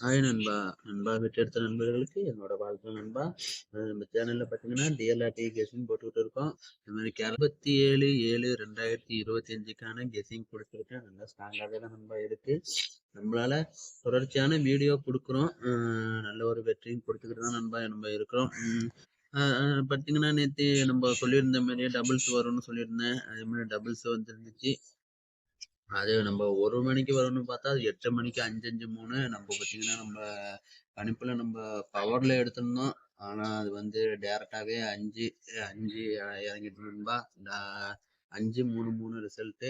Hi நண்பா நண்பா விட்டு எடுத்த நண்பர்களுக்கு என்னோட வாழ்க்கை நண்பா. நம்ம சேனல்ல பார்த்தீங்கன்னா டிஎல்ஆர்டி கெஸிங் போட்டுக்கிட்டு இருக்கோம். இந்த மாதிரி இருபத்தி ஏழு ஏழு ரெண்டாயிரத்தி இருபத்தி அஞ்சுக்கான கெஸிங் கொடுத்துருக்கேன். நல்லா ஸ்ட்ராங்காகவே தான் நண்பா இருக்கு. நம்மளால தொடர்ச்சியான வீடியோ கொடுக்குறோம். நல்ல ஒரு வெற்றியும் கொடுத்துக்கிட்டு தான் நண்பா நம்ம இருக்கிறோம். பார்த்தீங்கன்னா நேற்று நம்ம சொல்லியிருந்த மாதிரியே டபுள்ஸ் வரும்னு சொல்லியிருந்தேன். அதே மாதிரி டபுள்ஸ் வந்துருந்துச்சு. அது நம்ம ஒரு மணிக்கு வரணும்னு பார்த்தா அது எட்டு மணிக்கு அஞ்சு அஞ்சு மூணு. நம்ம பார்த்தீங்கன்னா நம்ம கணிப்பில் நம்ம பவரில் எடுத்திருந்தோம். ஆனால் அது வந்து டேரெக்டாகவே அஞ்சு அஞ்சு இறங்கிட்டு நண்பா அஞ்சு மூணு மூணு ரிசல்ட்டு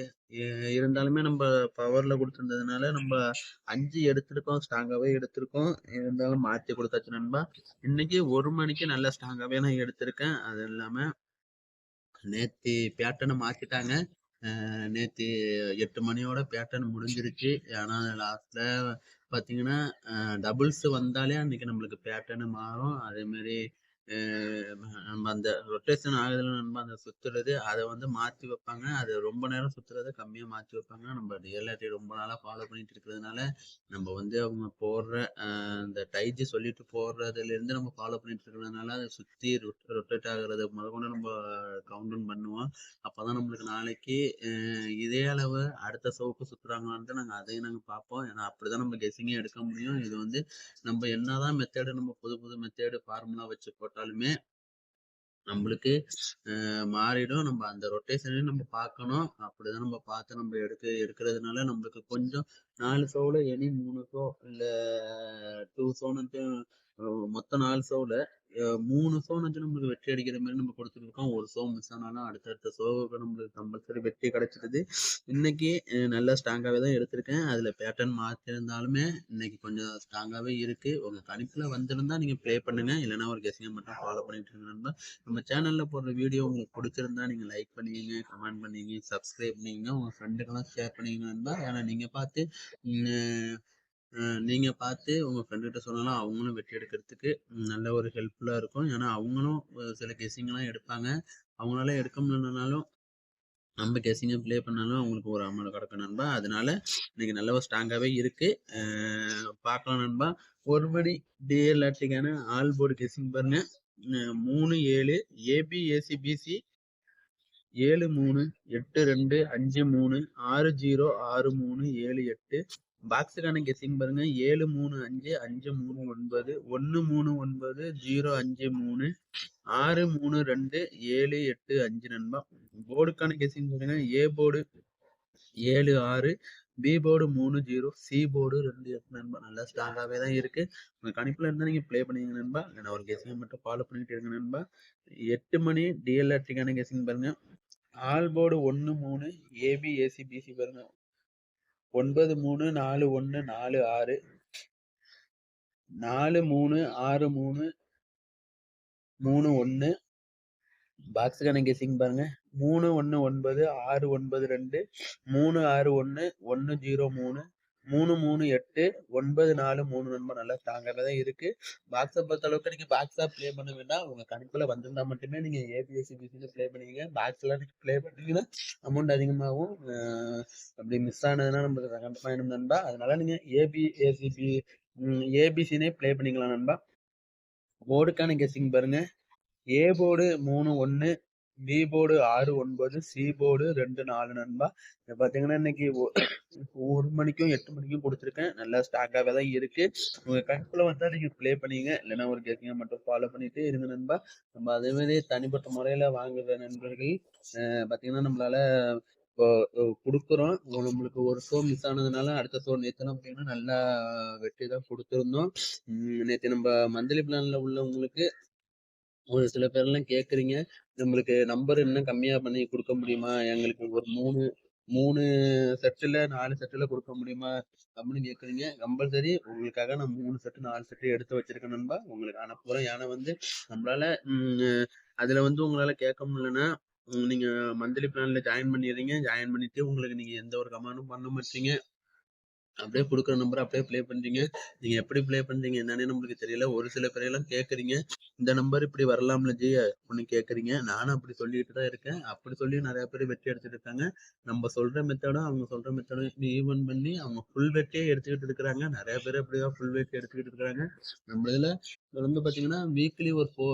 இருந்தாலுமே நம்ம பவரில் கொடுத்துருந்ததுனால நம்ம அஞ்சு எடுத்திருக்கோம் ஸ்ட்ராங்காகவே எடுத்திருக்கோம். இருந்தாலும் மாற்றி கொடுத்தாச்சு நண்பா. இன்னைக்கு ஒரு மணிக்கு நல்ல ஸ்ட்ராங்காகவே நான் எடுத்திருக்கேன். அது இல்லாமல் நேற்று பேட்டனை மாற்றிட்டாங்க நேற்று எட்டு மணியோட பேட்டர்ன் முடிஞ்சிருச்சு. ஏன்னா லாஸ்ட்ல பார்த்தீங்கன்னா டபுள்ஸ் வந்தாலே அன்னைக்கு நம்மளுக்கு பேட்டர்னு மாறும். அதேமாரி நம்ம அந்த ரொட்டேஷன் ஆகுதுல நம்ம அந்த சுத்துறது அதை வந்து மாற்றி வைப்பாங்க. அது ரொம்ப நேரம் சுத்துறத கம்மியாக மாற்றி வைப்பாங்க. நம்ம ரியலாட்டி ரொம்ப நாளாக ஃபாலோ பண்ணிட்டு இருக்கிறதுனால நம்ம வந்து அவங்க போடுற அந்த டைஜி சொல்லிட்டு போடுறதுலேருந்து நம்ம ஃபாலோ பண்ணிட்டு இருக்கிறதுனால அதை சுற்றி ரொட்டேட் ஆகுறது முதல்கொண்டு நம்ம கவுண்ட் பண்ணுவோம். அப்போ தான் நம்மளுக்கு நாளைக்கு இதே அளவு அடுத்த சவுக்கு சுற்றுறாங்களான்ட்டு நாங்கள் அதையும் நாங்கள் பார்ப்போம். ஏன்னா அப்படி தான் நம்ம கெஸிங்கே எடுக்க முடியும். இது வந்து நம்ம என்னதான் மெத்தேடு நம்ம புது புது மெத்தேடு ஃபார்முலா வச்சு போட்டு பார்த்தாலுமே நம்மளுக்கு மாறிடும். நம்ம அந்த ரொட்டேஷனையும் நம்ம பார்க்கணும். அப்படிதான் நம்ம பார்த்து நம்ம எடுக்க எடுக்கிறதுனால நம்மளுக்கு கொஞ்சம் நாலு ஷோவில் எனி மூணு ஷோ இல்லை டூ ஷோன்னு மொத்தம் நாலு ஷோவில் மூணு ஷோ வந்து நம்மளுக்கு வெற்றி அடிக்கிற மாதிரி நம்ம கொடுத்துருக்கோம் ஒரு ஷோ மிஸ் ஆனாலும் அடுத்தடுத்த ஷோவுக்கு நம்மளுக்கு கம்பல்சரி வெற்றி கிடைச்சிருது. இன்னைக்கு நல்லா ஸ்ட்ராங்காகவே தான் எடுத்திருக்கேன். அதில் பேட்டர்ன் மாற்றிருந்தாலுமே இன்னைக்கு கொஞ்சம் ஸ்ட்ராங்காகவே இருக்கு. உங்க கணிப்பில் வந்திருந்தா நீங்கள் ப்ளே பண்ணுங்க. இல்லைனா ஒரு கெஸிங்கை மட்டும் ஃபாலோ பண்ணிட்டு இருந்தா நம்ம சேனலில் போடுற வீடியோ உங்களுக்கு பிடிச்சிருந்தா நீங்கள் லைக் பண்ணிங்க கமெண்ட் பண்ணிங்க சப்ஸ்கிரைப் பண்ணிங்க உங்கள் ஃப்ரெண்டுக்கெல்லாம் ஷேர் பண்ணிங்க ஏன்னா நீங்கள் பார்த்து நீங்கள் பார்த்து உங்கள் ஃப்ரெண்டுகிட்ட சொன்னாலும் அவங்களும் வெற்றி எடுக்கிறதுக்கு நல்ல ஒரு ஹெல்ப்ஃபுல்லாக இருக்கும். ஏன்னா அவங்களும் சில கெஸிங்லாம் எடுப்பாங்க. அவங்களால எடுக்க முடியலனாலும் நம்ம கெஸிங்கை ப்ளே பண்ணாலும் அவங்களுக்கு ஒரு அமௌண்ட் கிடக்கும் நண்பா. அதனால இன்னைக்கு நல்ல ஒரு ஸ்ட்ராங்காகவே இருக்கு. பார்க்கலாம் நண்பா. ஒரு மணி டிஎல்ஆர்டிக்கான ஆல் போர்டு கெஸிங் பாருங்க. மூணு ஏழு ஏபி ஏசி பிசி ஏழு மூணு எட்டு ரெண்டு அஞ்சு மூணு ஆறு ஜீரோ ஆறு மூணு ஏழு எட்டு. பாக்ஸுக்கான கெஸ்ஸிங் பாருங்க. ஏழு மூணு அஞ்சு அஞ்சு மூணு ஒன்பது ஒன்று மூணு ஒன்பது ஜீரோ அஞ்சு மூணு ஆறு மூணு ரெண்டு ஏழு எட்டு அஞ்சு நண்பா. போர்டுக்கான கெஸ்ஸிங் பாருங்க. ஏ போர்டு ஏழு ஆறு பி போர்டு மூணு ஜீரோ சி போர்டு ரெண்டு எட்டு நண்பா. நல்லா ஸ்ட்ராங்காகவே தான் இருக்கு. உங்க கணிப்புல இருந்தா நீங்க ப்ளே பண்ணிங்க நண்பா. நான் ஒரு கெஸிங் மட்டும் ஃபாலோ பண்ணிட்டு இருங்க நண்பா. எட்டு மணி டிஎல்ஆர்டிக்கான கெஸ்ஸிங் பாருங்க. ஆல் போர்டு ஒன்று மூணு ஏபி ஏசி பிசி பாருங்க. ஒன்பது மூணு நாலு ஒன்று நாலு ஆறு. நாலு மூணு ஆறு மூணு மூணு ஒன்று பாக்ஸ் கணக்கு சிங் பாருங்க. மூணு ஒன்று ஒன்பது ஆறு ஒன்பது ரெண்டு மூணு ஆறு ஒன்று ஒன்று ஜீரோ மூணு. மூணு மூணு எட்டு ஒன்பது நாலு மூணு நண்பா நல்லா ஸ்ட்ராங்காக தான் இருக்கு. பாக்ஸை பொறுத்த அளவுக்கு நீங்கள் பாக்ஸாக ப்ளே பண்ண உங்கள் உங்க வந்திருந்தா மட்டுமே நீங்கள் ஏபிஎஸ்சி ப்ளே பண்ணிக்கங்க பாக்ஸ்லாம் நீங்கள் ப்ளே பண்ணீங்கன்னா அமௌண்ட் அதிகமாகும். அப்படி மிஸ் ஆனதுன்னா நம்மளுக்கு கண்டிப்பாக பாயிண்ட் நண்பா. அதனால நீங்கள் ஏபிஎஸ்சிபி ஏபிசினே ப்ளே பண்ணிக்கலாம் நண்பா. போர்டுக்கான கெஸ்ஸிங் பாருங்கள் ஏ போர்டு மூணு ஒன்று பி போர்டு ஆறு ஒன்பது சி போர்டு ரெண்டு நாலு நண்பா. பார்த்தீங்கன்னா இன்னைக்கு ஒரு மணிக்கும் எட்டு மணிக்கும் கொடுத்துருக்கேன். நல்லா ஸ்டாக்காகவே தான் இருக்கு. உங்க கணக்குல வந்தா நீங்க ப்ளே பண்ணீங்க. இல்லைன்னா ஒரு கேக்கிங்க மட்டும் ஃபாலோ பண்ணிட்டு இருங்க நண்பா. நம்ம அதே மாதிரி தனிப்பட்ட முறையில வாங்குற நண்பர்கள் பார்த்தீங்கன்னா நம்மளால இப்போ கொடுக்குறோம். நம்மளுக்கு ஒரு ஷோ மிஸ் ஆனதுனால அடுத்த ஷோ நேற்றுலாம் பார்த்தீங்கன்னா நல்லா வெற்றி தான் கொடுத்துருந்தோம். நேற்று நம்ம மந்த்லி பிளான்ல உள்ளவங்களுக்கு ஒரு சில பேர்லாம் கேட்குறீங்க. நம்மளுக்கு நம்பர் இன்னும் கம்மியாக பண்ணி கொடுக்க முடியுமா? எங்களுக்கு ஒரு மூணு மூணு செட்டில் நாலு செட்டில் கொடுக்க முடியுமா? அப்படின்னு கேட்குறீங்க. கம்பல்சரி உங்களுக்காக நான் மூணு செட்டு நாலு செட்டு எடுத்து வச்சிருக்கேன் நண்பா. உங்களுக்கு அனுப்புகிறேன் ஏன்னா வந்து நம்மளால அதில் வந்து உங்களால் கேட்க முடியலன்னா நீங்கள் மந்த்லி பிளானில் ஜாயின் பண்ணிடுறீங்க. ஜாயின் பண்ணிவிட்டு உங்களுக்கு நீங்கள் எந்த ஒரு கமாண்டும் பண்ண மாட்டீங்க. அப்படியே கொடுக்குற நம்பரை அப்படியே ப்ளே பண்ணுறீங்க நீங்கள் எப்படி ப்ளே பண்ணுறீங்க என்னன்னு நம்மளுக்கு தெரியல. ஒரு சில பேரையெல்லாம் கேட்குறீங்க இந்த நம்பர் இப்படி வரலாம்ல ஜி ஒன்று கேட்குறீங்க நானும் அப்படி சொல்லிட்டு தான் இருக்கேன். அப்படி சொல்லி நிறைய பேர் வெற்றி எடுத்துட்டு இருக்காங்க. நம்ம சொல்கிற மெத்தடும், அவங்க சொல்கிற மெத்தடும் ஈவன் பண்ணி அவங்க ஃபுல் வெற்றியே எடுத்துக்கிட்டு இருக்கிறாங்க. நிறைய பேர் அப்படிதான் ஃபுல் வெற்றி எடுத்துக்கிட்டு இருக்கிறாங்க. நம்ம இதில் வந்து பார்த்தீங்கன்னா வீக்லி ஒரு ஃபோ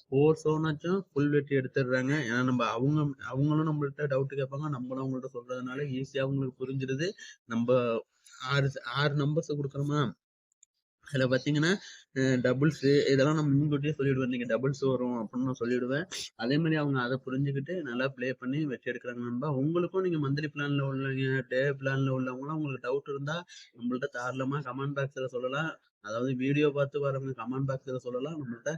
ஃபோர் ஷோனாச்சும் ஃபுல் வெற்றி எடுத்துடுறாங்க. ஏன்னா நம்ம அவங்க அவங்களும் நம்மள்கிட்ட டவுட் கேட்பாங்க. நம்மளும் அவங்கள்ட்ட சொல்றதுனால ஈஸியாக அவங்களுக்கு புரிஞ்சிருது. நம்ம 6 6 நம்பர்ஸ் கொடுக்குறோமா அதில் பார்த்தீங்கன்னா டபுள்ஸு இதெல்லாம் நம்ம முன்கூட்டியே சொல்லிவிடுவேன் நீங்கள் டபுள்ஸ் வரும் அப்படின்னு நான் சொல்லிவிடுவேன் அதே மாதிரி அவங்க அதை புரிஞ்சுக்கிட்டு நல்லா ப்ளே பண்ணி வெற்றி எடுக்கிறாங்க நண்பா. உங்களுக்கும் நீங்கள் மந்த்லி பிளானில் உள்ளவங்க, டே பிளானில் உள்ளவங்களாம் உங்களுக்கு டவுட் இருந்தால் நம்மள்ட்ட தாராளமாக கமெண்ட் பாக்ஸில் சொல்லலாம். அதாவது வீடியோ பார்த்து வரவங்க கமெண்ட் பாக்ஸில் சொல்லலாம். நம்மள்ட்ட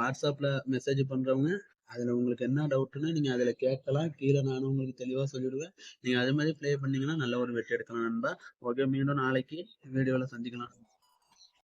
வாட்ஸ்அப்பில் மெசேஜ் பண்ணுறவங்க அதுல உங்களுக்கு என்ன டவுட்ன்னு நீங்க அதுல கேட்கலாம். கீழே நானும் உங்களுக்கு தெளிவா சொல்லிடுவேன். நீங்க அது மாதிரி ப்ளே பண்ணீங்கன்னா நல்ல ஒரு வெற்றி எடுக்கலாம் நண்பா. ஓகே மீண்டும் நாளைக்கு வீடியோல சந்திக்கலாம்.